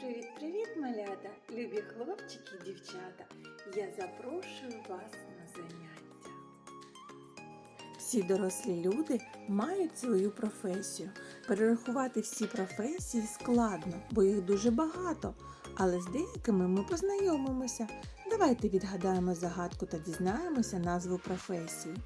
Привіт-привіт, малята, любі хлопчики і дівчата. Я запрошую вас на заняття. Всі дорослі люди мають свою професію. Перерахувати всі професії складно, бо їх дуже багато. Але з деякими ми познайомимося. Давайте відгадаємо загадку та дізнаємося назву професії.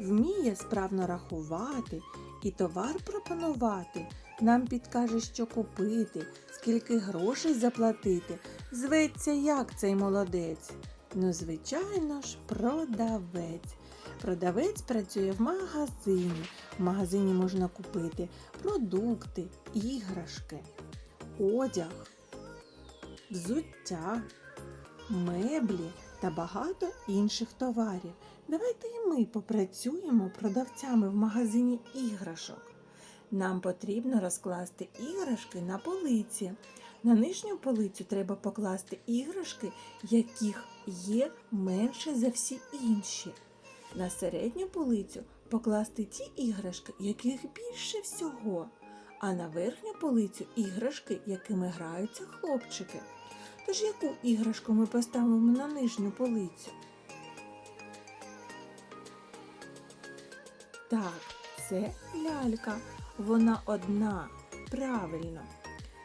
Вміє справно рахувати і товар пропонувати. Нам підкаже, що купити, скільки грошей заплатити. Зветься як цей молодець. Ну, звичайно ж, продавець. Продавець працює в магазині. В магазині можна купити продукти, іграшки, одяг, взуття, меблі та багато інших товарів. Давайте і ми попрацюємо продавцями в магазині іграшок. Нам потрібно розкласти іграшки на полиці. На нижню полицю треба покласти іграшки, яких є менше за всі інші. На середню полицю покласти ті іграшки, яких більше всього, а на верхню полицю іграшки, якими граються хлопчики. Тож яку іграшку ми поставимо на нижню полицю? Так, це лялька. Вона одна. Правильно.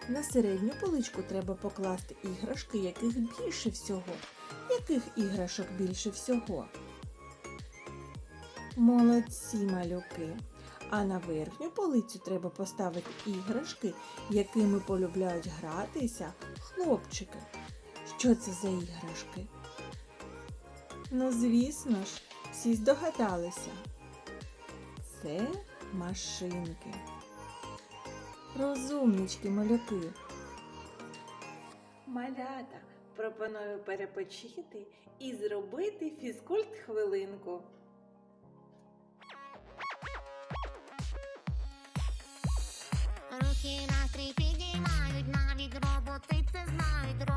На середню поличку треба покласти іграшки, яких більше всього. Яких іграшок більше всього? Молодці малюки. А на верхню полицю треба поставити іграшки, якими полюбляють гратися хлопчики. Що це за іграшки? Ну, звісно ж, всі здогадалися. Це машинки. Розумнички малюки. Малята, пропоную перепочити і зробити фізкульт хвилинку. Руки настрій підіймають, навіть роботи це знають.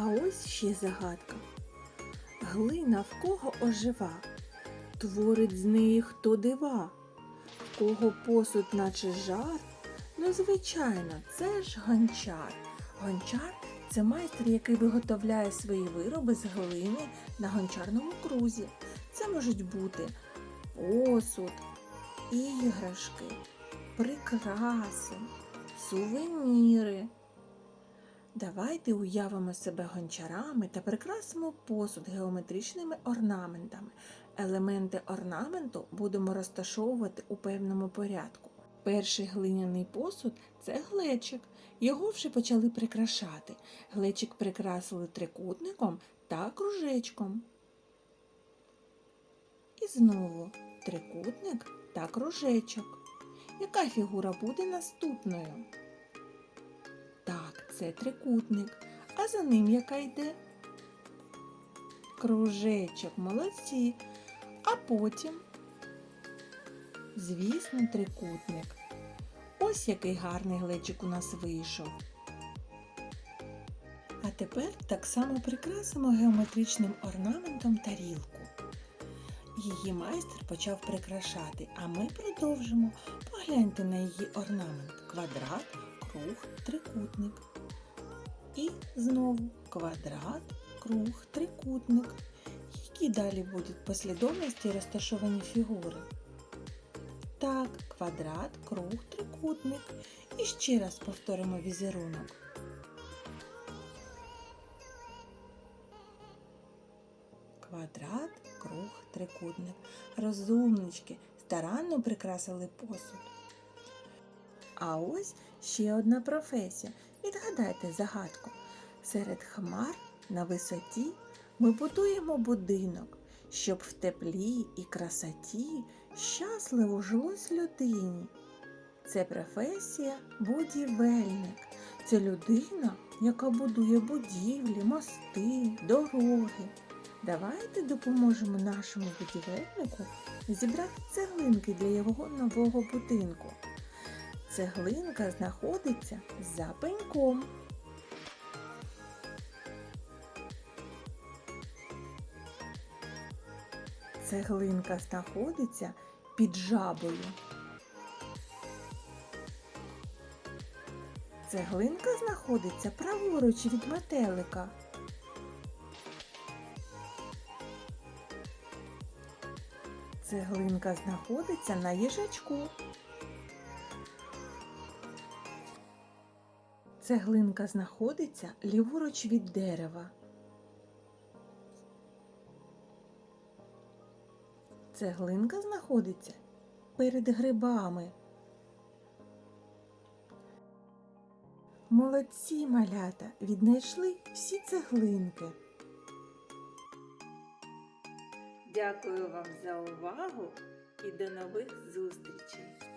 А ось ще загадка. Глина в кого ожива, творить з неї хто дива, в кого посуд, наче жар. Ну, звичайно, це ж гончар. Гончар це майстер, який виготовляє свої вироби з глини на гончарному крузі. Це можуть бути посуд, іграшки, прикраси, сувеніри. Давайте уявимо себе гончарами та прикрасимо посуд геометричними орнаментами. Елементи орнаменту будемо розташовувати у певному порядку. Перший глиняний посуд це глечик. Його вже почали прикрашати. Глечик прикрасили трикутником та кружечком. І знову трикутник та кружечок. Яка фігура буде наступною? Це трикутник, а за ним яка йде? Кружечок, молодці. А потім, звісно, трикутник. Ось який гарний глечик у нас вийшов. А тепер так само прикрасимо геометричним орнаментом тарілку. Її майстер почав прикрашати, а ми продовжимо. Погляньте на її орнамент: квадрат, круг, трикутник. І знову квадрат, круг, трикутник. Які далі будуть послідовності розташовані фігури? Так, квадрат, круг, трикутник. І ще раз повторимо візерунок. Квадрат, круг, трикутник. Розумнички старанно прикрасили посуд. А ось ще одна професія. Відгадайте загадку. Серед хмар на висоті ми будуємо будинок, щоб в теплі і красоті щасливо жилось людині. Це професія будівельник. Це людина, яка будує будівлі, мости, дороги. Давайте допоможемо нашому будівельнику зібрати цеглинки для його нового будинку. Цеглинка знаходиться за пеньком. Цеглинка знаходиться під жабою. Цеглинка знаходиться праворуч від метелика. Цеглинка знаходиться на їжачку. Цеглинка знаходиться ліворуч від дерева. Цеглинка знаходиться перед грибами. Молодці малята віднайшли всі цеглинки. Дякую вам за увагу і до нових зустрічей!